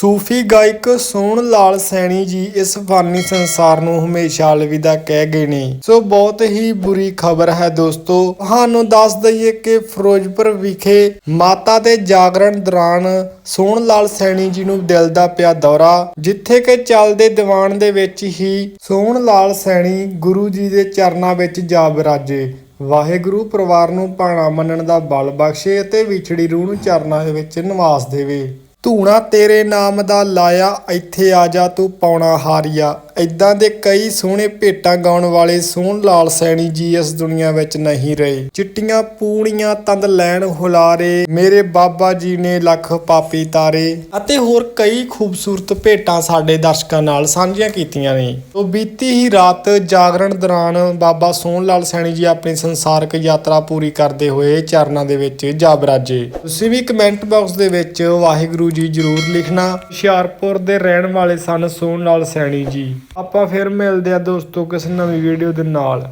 ਸੂਫੀ ਗਾਇਕ ਸੋਹਣ ਲਾਲ ਸੈਣੀ ਜੀ ਇਸ ਫਾਨੀ ਸੰਸਾਰ ਨੂੰ ਹਮੇਸ਼ਾ ਅਲਵਿਦਾ ਕਹਿ ਗਏ ਨੇ। ਸੋ ਬਹੁਤ ਹੀ ਬੁਰੀ ਖਬਰ ਹੈ ਦੋਸਤੋ। ਤੁਹਾਨੂੰ ਦੱਸ ਦਈਏ ਕਿ ਫਿਰੋਜ਼ਪੁਰ ਵਿਖੇ ਮਾਤਾ ਦੇ ਜਾਗਰਣ ਦੌਰਾਨ ਸੋਹਣ ਲਾਲ ਸੈਣੀ ਜੀ ਨੂੰ ਦਿਲ ਦਾ ਪਿਆ ਦੌਰਾ, ਜਿੱਥੇ ਕਿ ਚੱਲਦੇ ਦੀਵਾਨ ਦੇ ਵਿੱਚ ਹੀ ਸੋਹਣ ਲਾਲ ਸੈਣੀ ਗੁਰੂ ਜੀ ਦੇ ਚਰਨਾਂ ਵਿੱਚ ਜਾ ਬਿਰਾਜੇ। ਵਾਹਿਗੁਰੂ ਪਰਿਵਾਰ ਨੂੰ ਭਾਣਾ ਮੰਨਣ ਦਾ ਬਲ ਬਖਸ਼ੇ ਅਤੇ ਵਿਛੜੀ ਰੂਹ ਨੂੰ ਚਰਨਾਂ ਦੇ ਵਿੱਚ ਨਿਵਾਸ ਦੇਵੇ। ਧੂਣਾ ਤੇਰੇ ਨਾਮ ਦਾ ਲਾਇਆ ਇੱਥੇ ਆ ਜਾ ਤੂੰ ਪੌਣਾ ਹਾਰੀਆ। ਇਦਾਂ ਦੇ ਕਈ ਸੋਹਣੇ ਭੇਟਾਂ ਗਾਉਣ ਵਾਲੇ ਸੋਹਣ ਲਾਲ ਸੈਣੀ ਜੀ ਇਸ ਦੁਨੀਆ ਵਿੱਚ ਨਹੀਂ ਰਹੇ। ਚਿੱਟੀਆਂ, ਪੂਣੀਆਂ, ਤੰਦ ਲੈਣ ਹੁਲਾਰੇ, ਮੇਰੇ ਬਾਬਾ ਜੀ ਨੇ ਲੱਖ ਪਾਪੀ ਤਾਰੇ ਅਤੇ ਹੋਰ ਕਈ ਖੂਬਸੂਰਤ ਭੇਟਾਂ ਸਾਡੇ ਦਰਸ਼ਕਾਂ ਨਾਲ ਸਾਂਝੀਆਂ ਕੀਤੀਆਂ ਨੇ। ਤੋਂ ਬੀਤੀ ਹੀ ਰਾਤ ਜਾਗਰਣ ਦੌਰਾਨ ਬਾਬਾ ਸੋਹਣ ਲਾਲ ਸੈਣੀ ਜੀ ਆਪਣੀ ਸੰਸਾਰਕ ਯਾਤਰਾ ਪੂਰੀ ਕਰਦੇ ਹੋਏ ਚਰਨਾਂ ਦੇ ਵਿੱਚ ਜਾ ਬਿਰਾਜੇ। ਤੁਸੀਂ ਵੀ ਕਮੈਂਟ ਬਾਕਸ ਦੇ ਵਿੱਚ ਵਾਹਿਗੁਰੂ ਜੀ ਜਰੂਰ ਲਿਖਣਾ। ਹੁਸ਼ਿਆਰਪੁਰ ਦੇ ਰਹਿਣ ਵਾਲੇ ਸਨ ਸੋਹਣ ਲਾਲ ਸੈਣੀ ਜੀ। ਆਪਾਂ ਫਿਰ ਮਿਲਦੇ ਆ ਦੋਸਤੋ ਕਿਸੇ ਨਵੀਂ ਵੀਡੀਓ ਦੇ ਨਾਲ।